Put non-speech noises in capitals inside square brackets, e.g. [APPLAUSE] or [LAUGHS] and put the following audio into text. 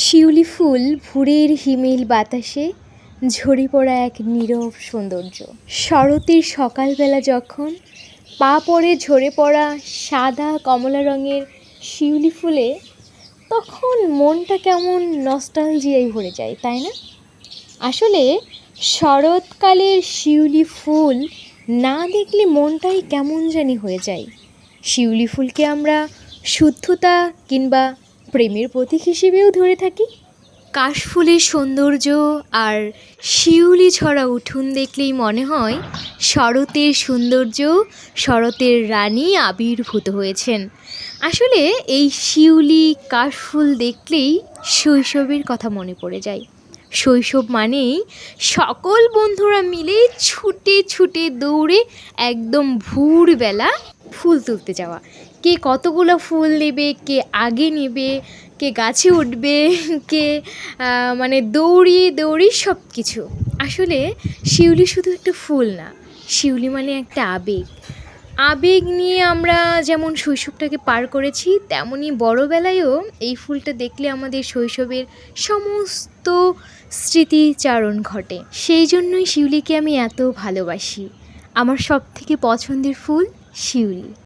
শিউলি ফুল ভোরের হিমেল বাতাসে ঝরে পড়া এক নীরব সৌন্দর্য। শরতের সকালবেলা যখন পা পড়ে ঝরে পড়া সাদা কমলা রঙের শিউলি ফুলে, তখন মনটা কেমন নস্টালজিয়ায় ভরে যায়, তাই না? আসলে শরৎকালের শিউলি ফুল না দেখলে মনটাই কেমন জানি হয়ে যায়। শিউলি ফুলকে আমরা শুদ্ধতা কিংবা প্রেমের প্রতীক হিসেবেও ধরে থাকি। কাশফুলের সৌন্দর্য আর শিউলি ছড়া উঠুন দেখলেই মনে হয় শরতের সৌন্দর্য, শরতের রানী আবির্ভূত হয়েছেন। আসলে এই শিউলি, কাশফুল দেখলেই শৈশবের কথা মনে পড়ে যায়। শৈশব মানেই সকল বন্ধুরা মিলে ছুটে ছুটে দৌড়ে একদম ভোরবেলা ফুল তুলতে যাওয়া। কে কতগুলো ফুল নেবে, কে আগে নেবে, কে গাছে উঠবে, [LAUGHS] কে মানে দৌড়িয়ে দৌড়িয়ে সব কিছু আসলে শিউলি শুধু একটা ফুল না, শিউলি মানে একটা আবেগ। আবেগ নিয়ে আমরা যেমন শৈশবটাকে পার করেছি তেমনই বড়বেলায়ও এই ফুলটা দেখলে আমাদের শৈশবের সমস্ত স্মৃতিচারণ ঘটে। সেই জন্যই শিউলিকে আমি এত ভালোবাসি। আমার সবথেকে পছন্দের ফুল শিউলি।